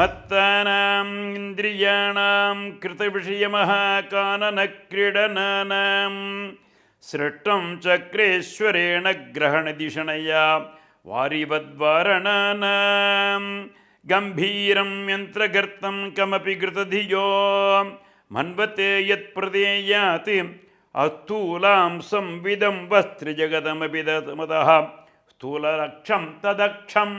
மத்தானாம் இந்திரியாணாம் கிருத விஷயமாக கானனக்ரிடனானாம் சிருஷ்டம் சக்கரேஸ்வரேண கிரகணதிஷணையா வாரிவத்வாரணானாம். கம்பீரம் யந்திரகர்த்தம் கமபி கிருததியோ. மன்வத்தே யத் பிரதேயாத் அஸ்தூலாம் சம்விதம் வஸ்திரஜகதமபிதமதா ஸ்தூலரக்ஷம் ததக்ஷம்.